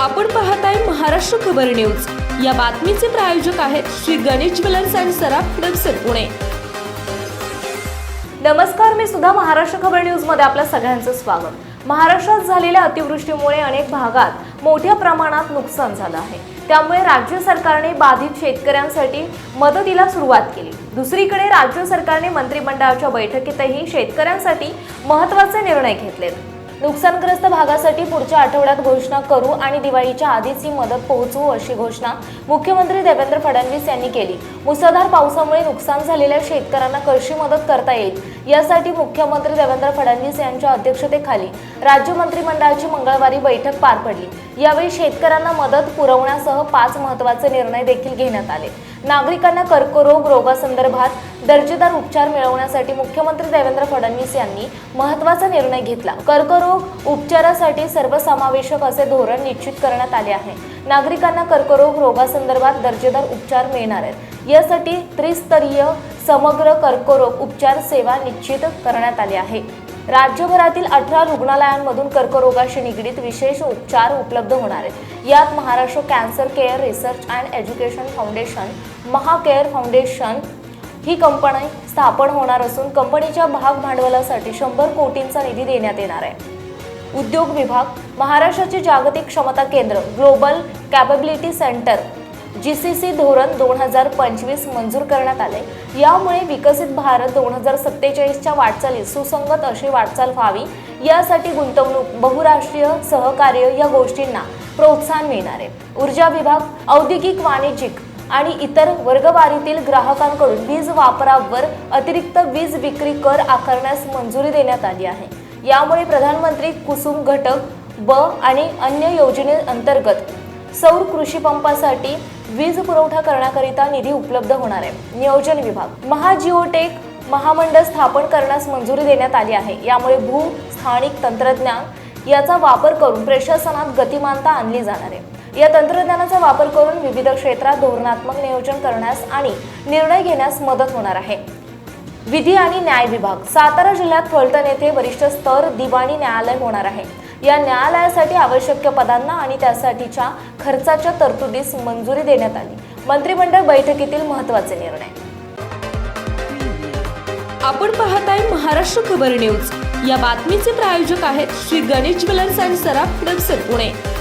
आपण पाहताय महाराष्ट्र खबर न्यूज. या बातमीचे प्रायोजक आहेत श्री गणेश ज्वेलर्स अँड सराफ हडपसर पुणे. नमस्कार मी सुद्धा महाराष्ट्र खबर न्यूजमध्ये आपल्या सगळ्यांचं स्वागत. महाराष्ट्रात झालेल्या अतिवृष्टीमुळे अनेक भागात मोठ्या प्रमाणात नुकसान झालं आहे. त्यामुळे राज्य सरकारने बाधित शेतकऱ्यांसाठी मदतीला सुरुवात केली. दुसरीकडे राज्य सरकारने मंत्रिमंडळाच्या बैठकीतही शेतकऱ्यांसाठी महत्त्वाचे निर्णय घेतलेत. नुकसानग्रस्त भागासाठी पुढच्या आठवड्यात घोषणा करू आणि दिवाळीच्या आधीच ही मदत पोहोचवू अशी घोषणा मुख्यमंत्री देवेंद्र फडणवीस यांनी केली. मुसळधार पावसामुळे नुकसान झालेल्या शेतकऱ्यांना कशी मदत करता येईल? यासाठी मुख्यमंत्री देवेंद्र फडणवीस यांच्या अध्यक्षतेखाली राज्य मंत्रिमंडळाची मंगळवारी बैठक पार पडली. यावेळी शेतकऱ्यांना मदत पुरवण्यासह पाच महत्त्वाचे निर्णय देखील घेण्यात आले. नागरिकांना कर्करोग रोगासंदर्भात दर्जेदार उपचार मिळवण्यासाठी मुख्यमंत्री देवेंद्र फडणवीस यांनी महत्त्वाचा निर्णय घेतला. कर्करोग उपचारासाठी सर्वसमावेशक असे धोरण निश्चित करण्यात आले आहे. नागरिकांना कर्करोग रोगासंदर्भात दर्जेदार उपचार मिळणार आहेत. यासाठी त्रिस्तरीय समग्र कर्करोग उपचार सेवा निश्चित करण्यात आली आहे. राज्यभरातील अठरा रुग्णालयांमधून कर्करोगाशी निगडीत विशेष उपचार उपलब्ध होणार आहेत. यात Maharashtra cancer care research and education foundation Mahacare foundation he company स्थापन होणार असून कंपनीच्या भाग भांडवलासाठी शंभर कोटींचा निधी देण्यात येणार आहे. उद्योग विभाग महाराष्ट्राचे जागतिक क्षमता केंद्र global capability centre G C C धोरण दोन हजार पंचवीस मंजूर करण्यात आले. यामुळे विकसित भारत दोन हजार सत्तेचाळीसच्या वाटचालीत सुसंगत अशी वाटचाल व्हावी. यासाठी गुंतवणूक बहुराष्ट्रीय सहकार्य या गोष्टींना प्रोत्साहन मिळणार आहे. ऊर्जा विभाग औद्योगिक वाणिज्यिक आणि इतर वर्गवारीतील ग्राहकांकडून वीज वापरावर अतिरिक्त वीज विक्री कर आकारण्यास मंजुरी देण्यात आली आहे. यामुळे प्रधानमंत्री कुसुम घटक ब आणि अन्य योजनेअंतर्गत सौर कृषी पंपासाठी वीज पुरवठा करण्याकरिता निधी उपलब्ध होणार आहे. नियोजन विभाग महाजिओटेक महामंडळ स्थापन करण्यास मंजुरी देण्यात आली आहे. यामुळे भू स्थानिक तंत्रज्ञान याचा वापर करून प्रशासनात गतिमानता आणली जाणार आहे. या तंत्रज्ञानाचा वापर करून विविध क्षेत्रात धोरणात्मक नियोजन करण्यास आणि निर्णय घेण्यास मदत होणार आहे. विधी आणि न्याय विभाग सातारा जिल्ह्यात फलटण येथे वरिष्ठ स्तर दिवाणी न्यायालय होणार आहे. या न्यायालयासाठी आवश्यक पदांना आणि त्यासाठीच्या खर्चाच्या तरतुदीस मंजुरी देण्यात आली. मंत्रिमंडळ बैठकीतील महत्त्वाचे निर्णय. आपण पाहत आहे महाराष्ट्र खबर न्यूज. या बातमीचे प्रायोजक आहेत श्री गणेश ज्वेलर्स अँड सराफ हडपसर पुणे.